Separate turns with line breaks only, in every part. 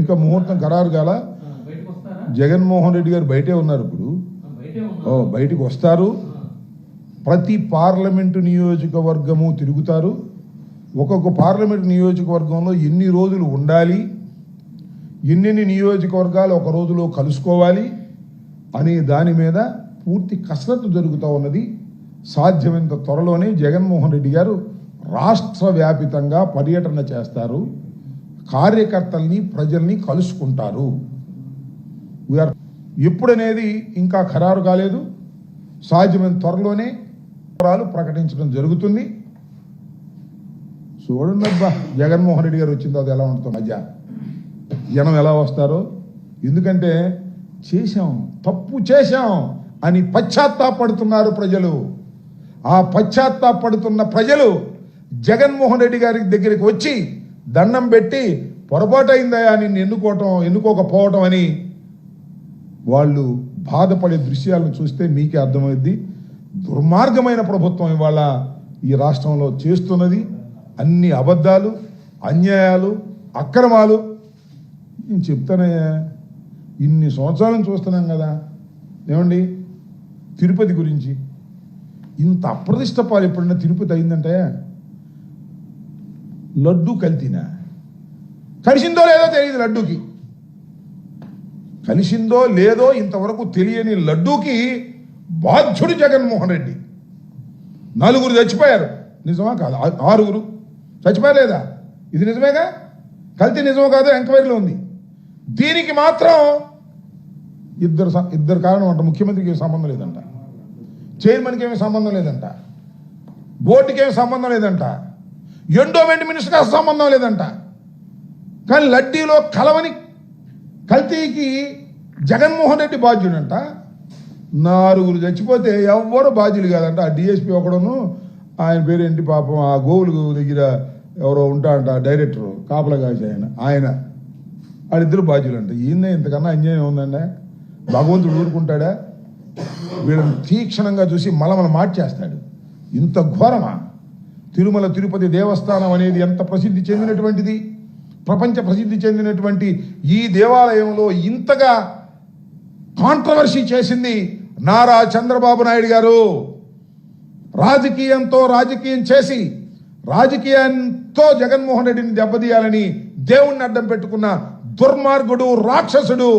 ఇంకా ముహూర్తం? ఖరారు కాల. జగన్మోహన్ రెడ్డి గారు బయటే ఉన్నారు ఇప్పుడు. బయటికి వస్తారు. ప్రతి పార్లమెంటు నియోజకవర్గము తిరుగుతారు. ఒక్కొక్క పార్లమెంటు నియోజకవర్గంలో ఎన్ని రోజులు ఉండాలి? ఎన్నెన్ని నియోజకవర్గాలు ఒక రోజులో కలుసుకోవాలి? అనే దాని మీద పూర్తి కసరత్తు జరుగుతూ ఉన్నది. సాధ్యమైనంత త్వరలోనే జగన్మోహన్ రెడ్డి గారు రాష్ట్ర వ్యాపితంగా పర్యటన చేస్తారు. కార్యకర్తల్ని ప్రజల్ని కలుసుకుంటారు. వీఆర్ ఎప్పుడనేది ఇంకా ఖరారు కాలేదు. సాధ్యమైన త్వరలోనే వివరాలు ప్రకటించడం జరుగుతుంది. చూడండి అబ్బా జగన్మోహన్ రెడ్డి గారు వచ్చిన తర్వాత ఎలా ఉంటుంది మధ్య. జనం ఎలా వస్తారో. ఎందుకంటే చేశాం తప్పు చేశాం అని పశ్చాత్తాపడుతున్నారు ప్రజలు. ఆ పశ్చాత్తాపడుతున్న ప్రజలు జగన్మోహన్ రెడ్డి గారి దగ్గరికి వచ్చి దండం పెట్టి పొరపాటు అయిందయా నిన్ను ఎన్నుకోవటం ఎన్నుకోకపోవటం అని వాళ్ళు బాధపడే దృశ్యాలను చూస్తే మీకే అర్థమైద్ది. దుర్మార్గమైన ప్రభుత్వం ఇవాళ ఈ రాష్ట్రంలో చేస్తున్నది. అన్ని అబద్ధాలు అన్యాయాలు అక్రమాలు. నేను చెప్తానయ్యా ఇన్ని సంవత్సరాలను చూస్తున్నాం కదా. ఏమండి? తిరుపతి గురించి. ఇంత అప్రదిష్ట పాలు ఎప్పుడైనా తిరుపతి అయిందంటే లడ్డు కల్తీనా కలిసిందో లేదో తెలియదు లడ్డూకి. కలిసిందో లేదో ఇంతవరకు తెలియని లడ్డూకి బాధ్యుడు జగన్మోహన్ రెడ్డి. నలుగురు చచ్చిపోయారు. నిజమా కాదు? ఆరుగురు. చచ్చిపోయలేదా ఇది నిజమేగా? కల్తీ నిజమో కాదు ఎంక్వైరీలో ఉంది. దీనికి మాత్రం ఇద్దరు స- ఇద్దరు కారణం అంట. ముఖ్యమంత్రికి ఏమి సంబంధం లేదంట. చైర్మన్కి ఏమి సంబంధం లేదంట. బోర్డుకి ఏమి సంబంధం లేదంట. ఎండోమెంట్ మినిస్టర్గా సంబంధం లేదంట. కానీ లడ్డీలో కలవని కల్తీకి జగన్మోహన్ రెడ్డి బాధ్యుడంట. నాలుగురు చచ్చిపోతే ఎవ్వరు బాధ్యులు కాదంట. ఆ డిఎస్పీ ఒకడును ఆయన పేరేంటి పాపం? ఆ గోవులు దగ్గర ఎవరో ఉంటా అంట డైరెక్టర్ కాపల కాసి ఆయన ఆయన. వాళ్ళిద్దరు బాధ్యులంట. ఈయన ఇంతకన్నా అన్యాయం ఉందండి. భగవంతుడు ఊరుకుంటాడా? వీళ్ళని తీక్షణంగా చూసి మలమల మార్చేస్తాడు. ఇంత ఘోరమా? తిరుమల తిరుపతి దేవస్థానం అనేది ఎంత ప్రసిద్ధి చెందినటువంటిది? ప్రపంచ ప్రసిద్ధి చెందినటువంటి ఈ దేవాలయంలో ఇంతగా కాంట్రవర్సీ చేసింది నారా చంద్రబాబు నాయుడు గారు. రాజకీయంతో రాజకీయం చేసి రాజకీయంతో జగన్మోహన్ రెడ్డిని దెబ్బతీయాలని దేవుణ్ణి అడ్డం పెట్టుకున్న దుర్మార్గుడు రాక్షసుడు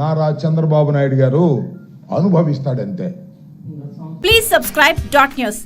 నారా చంద్రబాబు నాయుడు గారు అనుభవిస్తాడంతే.
Please subscribe dot news.